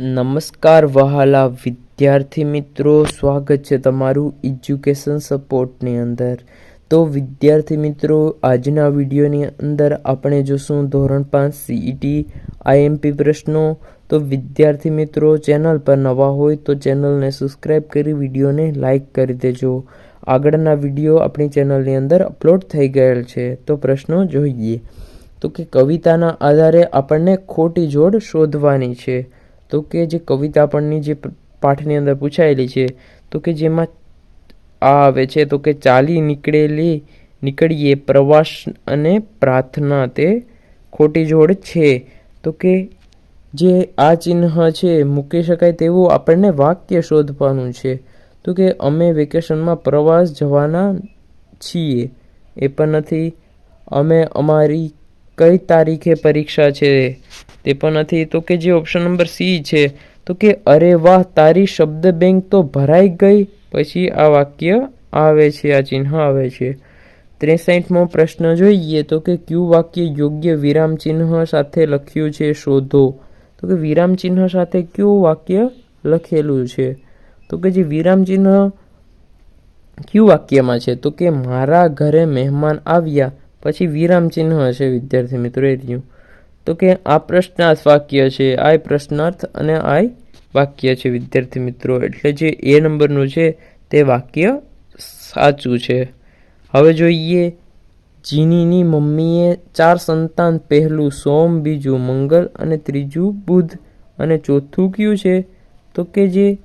નમસ્કાર વહાલા વિદ્યાર્થી મિત્રો, સ્વાગત છે તમારું એજ્યુકેશન સપોર્ટની અંદર. તો વિદ્યાર્થી મિત્રો, આજના વિડીયોની અંદર આપણે જોશું ધોરણ પાંચ સીઈટી આઈએમપી પ્રશ્નો. તો વિદ્યાર્થી મિત્રો, ચેનલ પર નવા હોય તો ચેનલને સબસ્ક્રાઈબ કરી વિડીયોને લાઈક કરી દેજો. આગળના વીડિયો આપણી ચેનલની અંદર અપલોડ થઈ ગયેલ છે. તો પ્રશ્નો જોઈએ. તો કે કવિતાના આધારે આપણને ખોટી જોડ શોધવાની છે. તો કે જે કવિતા આપણની જે પાઠની અંદર પૂછાયેલી છે, તો કે જેમાં આ આવે છે, તો કે ચાલી નીકળેલી, નીકળીએ પ્રવાસ અને પ્રાર્થના તે ખોટી જોડ છે. તો કે જે આ ચિહ્ન છે, મૂકી શકાય તેવું આપણને વાક્ય શોધવાનું છે. તો કે અમે વેકેશનમાં પ્રવાસ જવાના છીએ, એ પણ નથી. અમે અમારી કઈ તારીખે પરીક્ષા છે? તે પણ નથી. તો કે જે ઓપ્શન નંબર સી છે, તો કે, અરે વાહ, તારી શબ્દ બેંક તો ભરાઈ ગઈ. પછી આ વાક્ય આવે છે, આ ચિહ્ન આવે છે. ત્રેસાઠમો પ્રશ્ન જોઈએ, તો કે, ક્યુ વાક્ય યોગ્ય વિરામ ચિહ્ન સાથે લખ્યું છે, શોધો. તો કે, વિરામ ચિહ્ન સાથે કયું વાક્ય લખેલું છે? તો કે, જે વિરામ ચિહ્ન કયું વાક્યમાં છે? તો કે, મારા ઘરે મહેમાન આવ્યા. પછી વિરામ ચિહ્ન હશે, વિદ્યાર્થી મિત્રો એ રહ્યું તો કે આ પ્રશ્નાર્થ વાક્ય છે. આ પ્રશ્નાર્થ અને આ વાક્ય છે, વિદ્યાર્થી મિત્રો. એટલે જે એ નંબરનું છે, તે વાક્ય સાચું છે. હવે જોઈએ. જીનીની મમ્મીએ ચાર સંતાન પહેલું સોમ, બીજું મંગળ અને ત્રીજું બુધ. અને ચોથું કયું છે? તો કે જે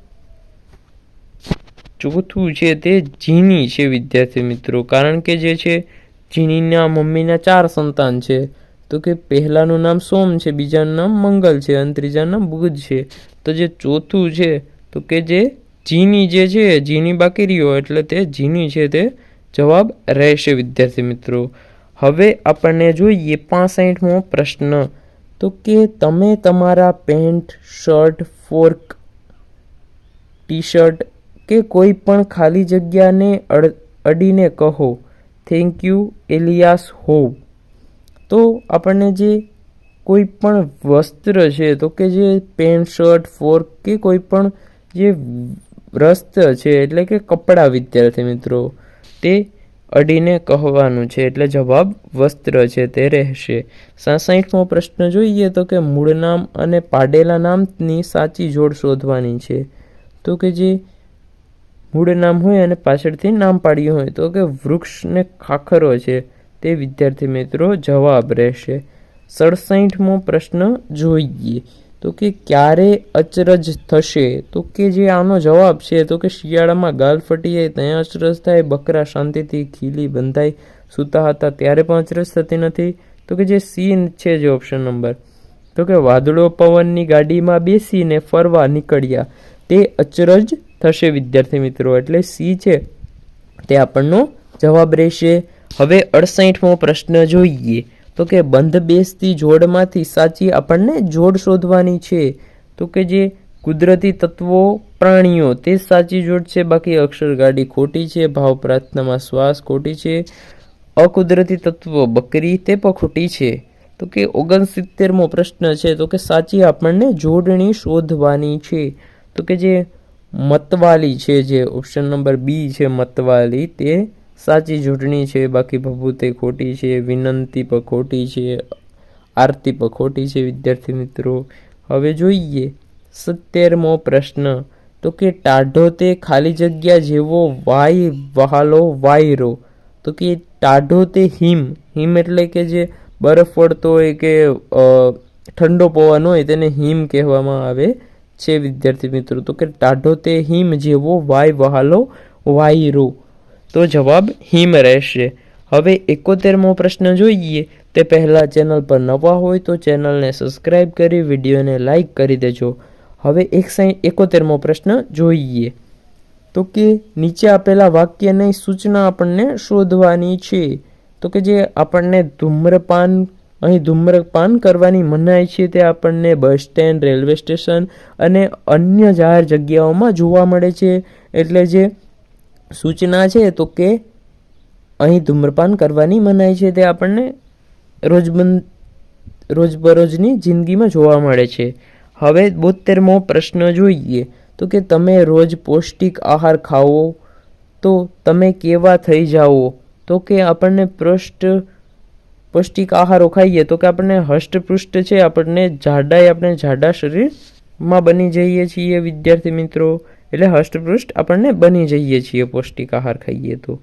ચોથું છે, તે જીની છે, વિદ્યાર્થી મિત્રો. કારણ કે જે છે, જીનીના મમ્મીના ચાર સંતાન છે. તો કે પહેલાંનું નામ સોમ છે, બીજાનું નામ મંગલ છે, અને ત્રીજાનું નામ બુધ છે. તો જે ચોથું છે, તો કે જે જીની જે છે, જીની બાકી રહ્યો એટલે તે જીની છે તે જવાબ રહેશે, વિદ્યાર્થી મિત્રો. હવે આપણને જોઈએ પાસઠમો પ્રશ્ન. તો કે તમે તમારા pant, shirt, fork T shirt કે કોઈ પણ ખાલી જગ્યાને અડ, અડીને કહો. થેન્ક યુ એલિયાસ હોવ. તો આપણને જે કોઈ પણ વસ્ત્ર છે, તો કે જે પેન્ટ, શર્ટ, ફોર્ક કે કોઈ પણ જે વસ્ત્ર છે, એટલે કે કપડાં, વિદ્યાર્થી મિત્રો, તે અડીને કહેવાનું છે. એટલે જવાબ વસ્ત્ર છે, તે રહેશે. સાસાઠમો પ્રશ્ન જોઈએ, તો કે મૂળ નામ અને પાડેલા નામની સાચી જોડ શોધવાની છે. તો કે જે મૂળ નામ હોય અને પાછળથી નામ પાડ્યું હોય, તો કે વૃક્ષને ખાખરો છે. તે વિદ્યાર્થી મિત્રો જવાબ રહેશે સડસઠમો પ્રશ્ન જોઈએ. તો કે ક્યારે અચરજ થશે? તો કે જે આનો જવાબ છે, તો કે શિયાળામાં ગાલ જાય ત્યાં અચરજ થાય, બકરા શાંતિથી ખીલી બંધાઈ સૂતા હતા ત્યારે પણ અચરજ થતી નથી. તો કે જે સી છે જે ઓપ્શન નંબર તો કે વાદળો પવનની ગાડીમાં બેસીને ફરવા નીકળ્યા. તે અચરજ થશે વિદ્યાર્થી મિત્રો. એટલે સી છે તે આપણનો જવાબ રહેશે. હવે અડસઠમો પ્રશ્ન જોઈએ. તો કે બંધ બેસતી જોડમાંથી સાચી આપણને જોડ શોધવાની છે. તો કે જે કુદરતી તત્વો, પ્રાણીઓ, તે સાચી જોડ છે. બાકી અક્ષરગાડી ખોટી છે, ભાવ પ્રાર્થનામાં શ્વાસ ખોટી છે. અકુદરતી તત્વો, બકરી, તે પણ ખોટી છે. તો કે ઓગણસિત્તેરમો પ્રશ્ન છે. તો કે સાચી આપણને જોડણી શોધવાની છે. તો કે જે મતવાલી છે, જે ઓપ્શન નંબર બી છે, મતવાલી, તે સાચી ચૂંટણી છે, બાકી ભભૂતે ખોટી છે, વિનંતી પણ ખોટી છે, આરતી પણ ખોટી છે, વિદ્યાર્થી મિત્રો. હવે જોઈએ, સત્તેરમો પ્રશ્ન. તો કે ટાઢો તે ખાલી જગ્યા જેવો વાય વહાલો વાયરો. તો કે ટાઢો તે હિમ. હિમ એટલે કે જે બરફ પડતો હોય કે ઠંડો પવન હોય તેને હિમ કહેવામાં આવે છે, વિદ્યાર્થી મિત્રો. તો કે ટાઢો તે હિમ જેવો વાય વહાલો વાયરો. તો જવાબ હિમ રહેશે. હવે એકોતેરમો પ્રશ્ન જોઈએ. તે પહેલાં ચેનલ પર નવા હોય તો ચેનલને સબસ્ક્રાઈબ કરી, વિડીયોને લાઇક કરી દેજો. હવે એક સાઈ એકોતેરમો પ્રશ્ન જોઈએ. તો કે નીચે આપેલા વાક્યની સૂચના આપણને શોધવાની છે. તો કે જે આપણને ધૂમ્રપાન, અહીં ધૂમ્રપાન કરવાની મનાઈ છે તે આપણને બસ સ્ટેન્ડ, રેલવે સ્ટેશન અને અન્ય જાહેર જગ્યાઓમાં જોવા મળે છે. એટલે જે સૂચના છે તો કે અહીં ધૂમ્રપાન કરવાની મનાઈ છે તે આપણને રોજબંધ, રોજબરોજની જિંદગીમાં જોવા મળે છે. હવે બોતેરમો પ્રશ્ન જોઈએ તો કે તમે રોજ પૌષ્ટિક આહાર ખાઓ તો તમે કેવા થઈ જાઓ? તો કે આપણને પૃષ્ઠ, પૌષ્ટિક આહારો ખાઈએ તો કે આપણને હષ્ટપૃષ્ઠ છે, આપણને જાડાઈ, આપણે જાડા શરીરમાં બની જઈએ છીએ, વિદ્યાર્થી મિત્રો. એટલે હષ્ટપૃષ્ઠ આપણને બની જઈએ છીએ, પૌષ્ટિક આહાર ખાઈએ તો.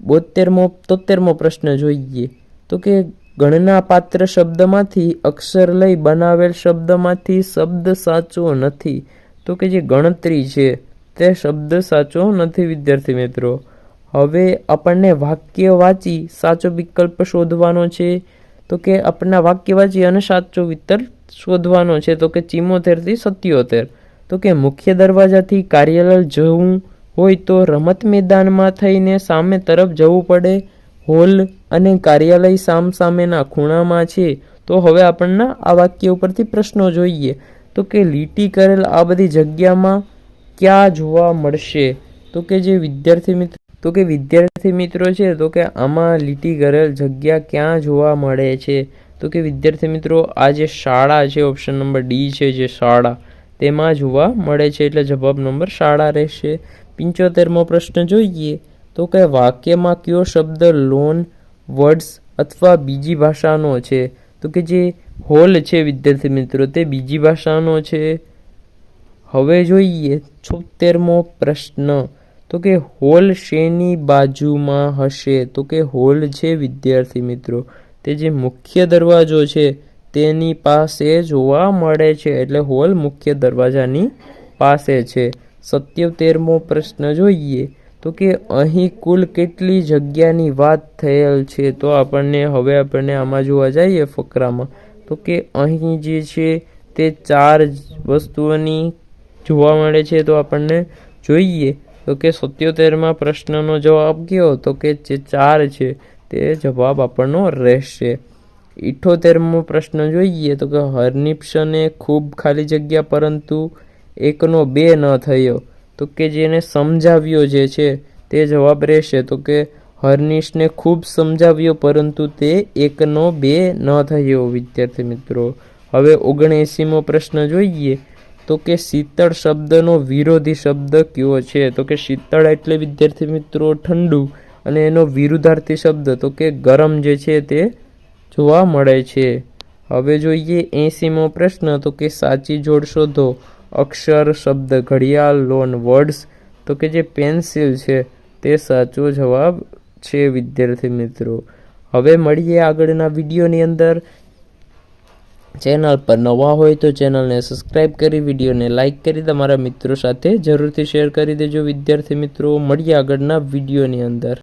બોતેરમો, તોતેરમો પ્રશ્ન જોઈએ. તો કે ગણના પાત્ર શબ્દમાંથી અક્ષર લઈ બનાવેલ શબ્દમાંથી શબ્દ સાચો નથી. તો કે જે ગણતરી છે, તે શબ્દ સાચો નથી, વિદ્યાર્થી મિત્રો. હવે આપણને વાક્ય વાંચી સાચો વિકલ્પ શોધવાનો છે. તો કે આપણા વાક્ય વાંચી અને સાચો વિકલ્પ શોધવાનો છે. તો કે ચિમોતેરથી સત્યોતેર. તો કે મુખ્ય દરવાજાથી કાર્યાલય જવું હોય તો રમત મેદાનમાં થઈને સામે તરફ જવું પડે. હોલ અને કાર્યાલય સામ સામેના ખૂણામાં છે. તો હવે આપણને આ વાક્ય ઉપરથી પ્રશ્નો જોઈએ. તો કે લીટી કરેલ આ બધી જગ્યામાં ક્યાં જોવા મળશે? તો કે જે વિદ્યાર્થી મિત્ર, તો કે વિદ્યાર્થી મિત્રો છે, તો કે આમાં લીટી કરેલ જગ્યા ક્યાં જોવા મળે છે? તો કે વિદ્યાર્થી મિત્રો, આ જે શાળા છે ઓપ્શન નંબર ડી છે, જે શાળા. તેમાં જોવા મળે છે એટલે જવાબ નંબર શાળા રહેશે. પંચોતેરમો પ્રશ્ન જોઈએ. તો કે વાક્યમાં કયો શબ્દ લોન, વર્ડ્સ અથવા બીજી ભાષાનો છે? તો કે જે હોલ છે, વિદ્યાર્થી મિત્રો, તે બીજી ભાષાનો છે. હવે જોઈએ છોતેરમો પ્રશ્ન. તો કે હોલ શેની બાજુમાં હશે? તો કે હોલ છે, વિદ્યાર્થી મિત્રો, તે જે મુખ્ય દરવાજો છે તેની પાસે જોવા મળે છે એટલે હોલ મુખ્ય દરવાજાની પાસે છે. સત્યોતેરમો પ્રશ્ન જોઈએ તો કે અહીં કુલ કેટલી જગ્યાની વાત થયેલ છે? તો આપણને હવે આપણને આમાં જોવા જઈએ ફકરામાં. તો કે અહીં જે છે તે ચાર વસ્તુઓની જોવા મળે છે તો આપણને જોઈએ તો કે સત્યોતેરમાં પ્રશ્નનો જવાબ કયો? તો કે જે ચાર છે તે જવાબ આપણનો રહેશે. ઇઠોતેરમો પ્રશ્ન જોઈએ તો કે હરનિપ્સને ખૂબ ખાલી જગ્યા પરંતુ એકનો બે ન થયો. તો કે જેને સમજાવ્યો જે છે તે જવાબ રહેશે. તો કે હર્નિશને ખૂબ સમજાવ્યો પરંતુ તે એકનો બે ન થયો, વિદ્યાર્થી મિત્રો. હવે ઓગણએંસીમો પ્રશ્ન જોઈએ તો કે શીતળ શબ્દનો વિરોધી શબ્દ કયો છે? તો કે શીતળ એટલે, વિદ્યાર્થી મિત્રો, ઠંડુ અને એનો વિરુદ્ધાર્થી શબ્દ. તો કે ગરમ જે છે તે જોવા મળે છે. હવે જોઈએ એંસીમો પ્રશ્ન, તો કે સાચી જોડ શોધો. અક્ષર, શબ્દ, ઘડિયાળ, લોન, વર્ડ્સ, તો કે જે પેન્સિલ છે, તે સાચો જવાબ છે, વિદ્યાર્થી મિત્રો. હવે મળીએ આગળના વિડીયોની અંદર. ચેનલ પર નવા હોય તો ચેનલને સબસ્ક્રાઈબ કરી, વિડીયોને લાઇક કરી, તમારા મિત્રો સાથે જરૂરથી શેર કરી દેજો, વિદ્યાર્થી મિત્રો. મળીએ આગળના વિડીયોની અંદર.